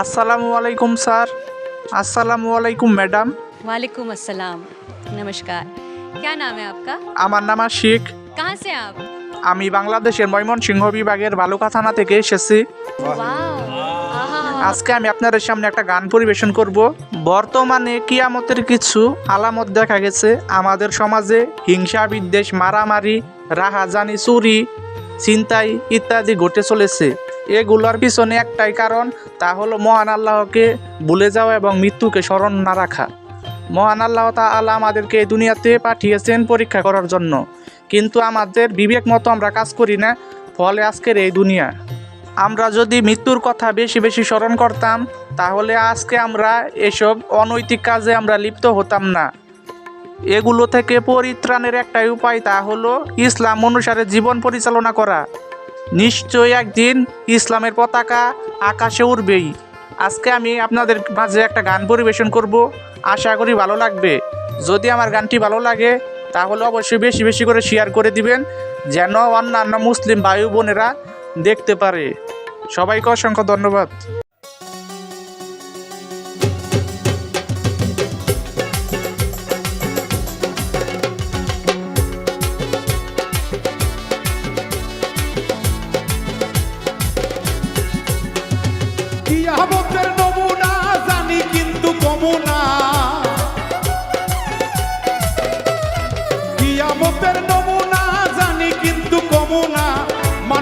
আসসালামু আলাইকুম স্যার আসসালামু আলাইকুম ম্যাডাম वालेकुम अस्सलाम नमस्कार क्या नाम है आपका আমার নাম আশিক कहाँ से हैं आप আমি বাংলাদেশের ময়মনসিংহ বিভাগের বালুকা থানা থেকে এসেছি वाह आहा আজকে আমি আপনাদের সামনে একটা গান পরিবেশন করব বর্তমানে কিয়ামতের কিছু আলামত দেখা গেছে আমাদের সমাজে হিংসা বিদ্বেষ মারামারি রাহাজানি চুরি ছিনতাই ইত্যাদি ঘটে চলেছে এগুলোর পিছনে একটাই কারণ, তা হলো মহান আল্লাহকে ভুলে যাওয়া এবং মৃত্যুকে স্মরণ না রাখা। মহান আল্লাহ তাআলা আমাদেরকে এই দুনিয়াতে পাঠিয়েছেন পরীক্ষা করার জন্য। কিন্তু আমাদের বিবেক মতো আমরা কাজ করি না, ফলে আজকের এই দুনিয়া। আমরা যদি মৃত্যুর কথা বেশি বেশি স্মরণ করতাম, তাহলে আজকে আমরা এসব অনৈতিক কাজে আমরা লিপ্ত হতাম না। এগুলো থেকে পরিত্রাণের একটাই উপায় তা হলো ইসলাম অনুসারে জীবন পরিচালনা করা। নিশ্চয়ই একদিন ইসলামের পতাকা আকাশে উড়বেই। আজকে আমি আপনাদের মাঝে একটা গান পরিবেশন করব। আশা করি ভালো লাগবে। যদি আমার গানটি ভালো লাগে, তাহলে অবশ্যই বেশি বেশি করে শেয়ার করে দিবেন, যেন অন্যান্য মুসলিম ভাই বোনেরা দেখতে পারে। সবাইকে অসংখ্য ধন্যবাদ।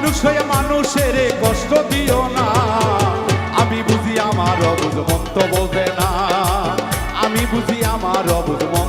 মানুষ হয়ে মানুষের কষ্ট দিও না। আমি বুঝি আমার অবুধ মন্ত বোঝে না। আমি বুঝি আমার অবুধ মন্ত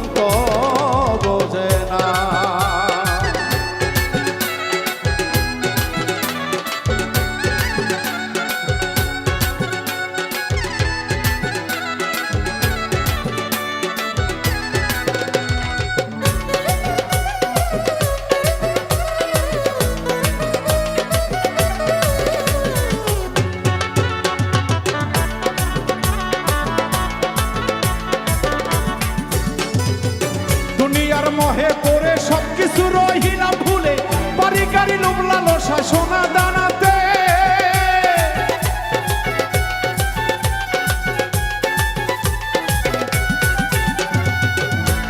মহে পড়ে সবকিছু রহিলাম ভুলে। বাড়ি গাড়ি লোমলালো শাসনা দানাতে।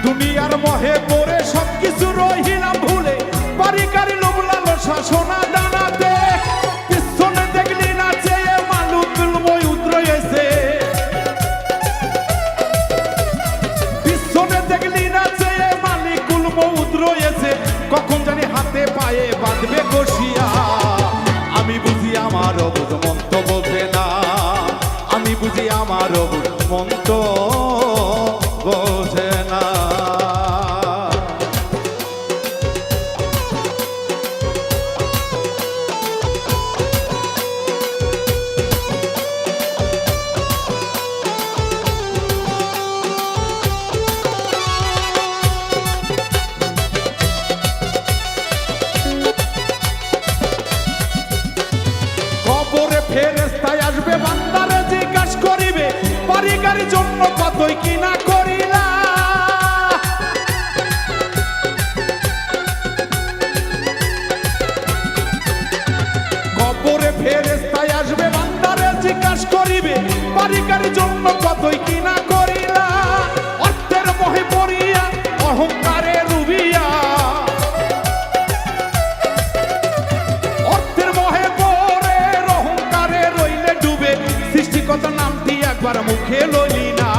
দুনিয়ার মহে পড়ে সবকিছু রহিলাম ভুলে। বাড়ি গাড়ি লোমলালো শাসনা বাড়ি গাড়ির জন্য কতই কিনা করিলা। কবরে ফেরেস্তায় আসবে, বান্দারে জিজ্ঞাস করিবে বাড়ি গাড়ির জন্য কতই কিনা একবার মুখে লইলি না।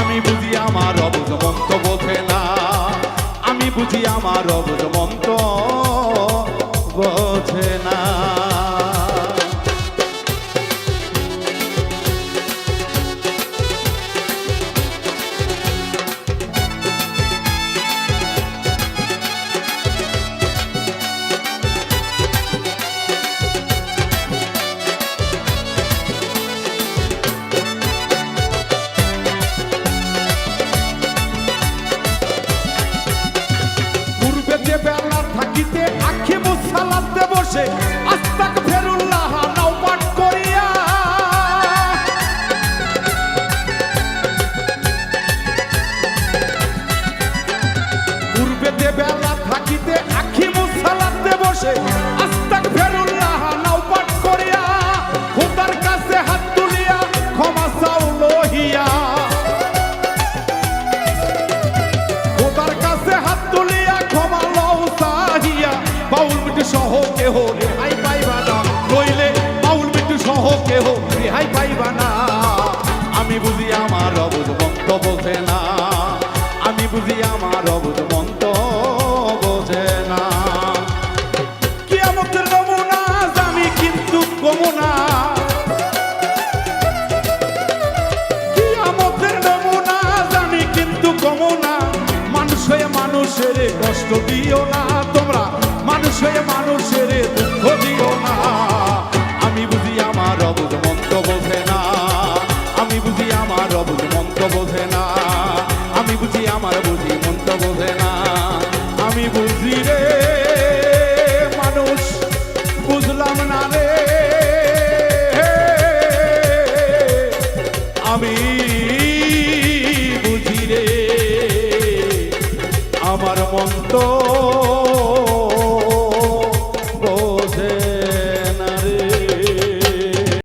আমি বুঝি আমার অবুঝ মন্ত বোঝে না। আমি বুঝি আমার অবুঝ মন্ত você. অন্ত বোঝে না। আমি বুঝি রে, মানুষ, বুঝলাম না রে। আমি বুঝি রে, আমার মন্ত্র